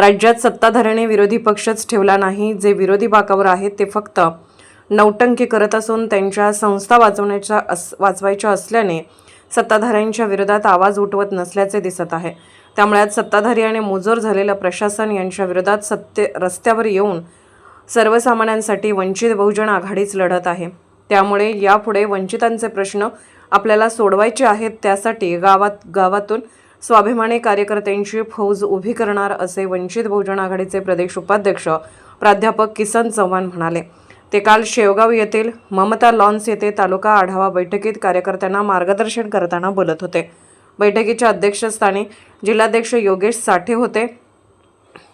राज्यात सत्ताधाऱ्याने विरोधी पक्षच ठेवला नाही. जे विरोधी बाकावर आहेत ते फक्त नौटंकी करत असून त्यांच्या संस्था वाचवण्याच्या अस वाचवायच्या असल्याने सत्ताधाऱ्यांच्या विरोधात आवाज उठवत नसल्याचे दिसत आहे. त्यामुळे आज सत्ताधारी आणि मुजोर झालेलं प्रशासन यांच्या विरोधात सत्ते रस्त्यावर येऊन सर्वसामान्यांसाठी वंचित बहुजन आघाडीच लढत आहे. त्यामुळे यापुढे वंचितांचे प्रश्न आपल्याला सोडवायचे आहेत त्यासाठी गावात गावातून स्वाभिमानी कार्यकर्त्यांची फौज उभी करणार असे वंचित बहुजन आघाडीचे प्रदेश उपाध्यक्ष प्राध्यापक किसन चव्हाण म्हणाले. ते काल शेवगाव येथील ममता लॉन्स येथे तालुका आढावा बैठकीत कार्यकर्त्यांना मार्गदर्शन करताना बोलत होते. बैठकीच्या अध्यक्षस्थानी जिल्हाध्यक्ष योगेश साठे होते.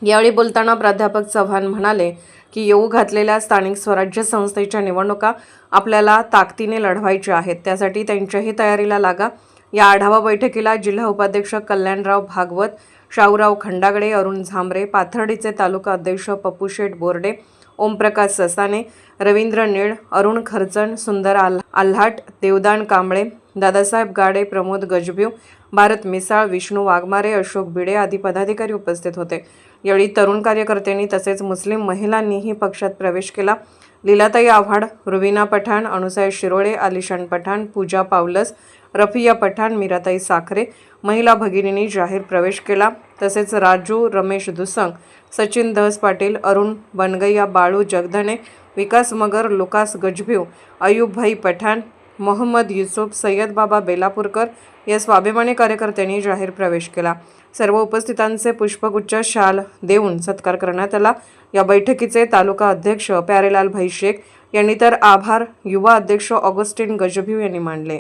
यावेळी बोलताना प्राध्यापक चव्हाण म्हणाले की येऊ घातलेल्या स्थानिक स्वराज्य संस्थेच्या निवडणुका आपल्याला ताकदीने लढवायच्या आहेत. त्यासाठी त्यांच्याही तयारीला लागा. या आढावा बैठकीला जिल्हा उपाध्यक्ष कल्याणराव भागवत शाहूराव खंडागडे अरुण झांबरे पाथर्डीचे तालुका अध्यक्ष पप्पूशेठ बोर्डे ओमप्रकाश ससाने रवींद्र निळ अरुण खर्चण सुंदर आल आल्हाट देवदान कांबळे दादासाहेब गाडे प्रमोद गजभिव भारत मिसाळ विष्णू वाघमारे अशोक भिडे आदी पदाधिकारी उपस्थित होते. यावेळी तरुण कार्यकर्त्यांनी तसेच मुस्लिम महिलांनीही पक्षात प्रवेश केला. लीलाताई आव्हाड रुबिना पठाण अनुसाय शिरोळे आलिशान पठाण पूजा पावलस रफिया पठाण मीराताई साखरे महिला भगिनींनी जाहीर प्रवेश केला. तसेच राजू रमेश दुसंग सचिन दहस पाटील अरुण बनगैया बाळू जगधने विकास मगर लुकास गजभिव अयूबभाई पठाण मोहम्मद युसुफ सय्यद बाबा बेलापूरकर या स्वाभिमानी कार्यकर्त्यांनी जाहीर प्रवेश केला. सर्व उपस्थितांचे पुष्पगुच्छ शाल देऊन सत्कार करण्यात आला. या बैठकीचे तालुका अध्यक्ष प्यारेलाल भाई शेख यांनी तर आभार युवा अध्यक्ष ऑगस्टिन गजभिव यांनी मानले.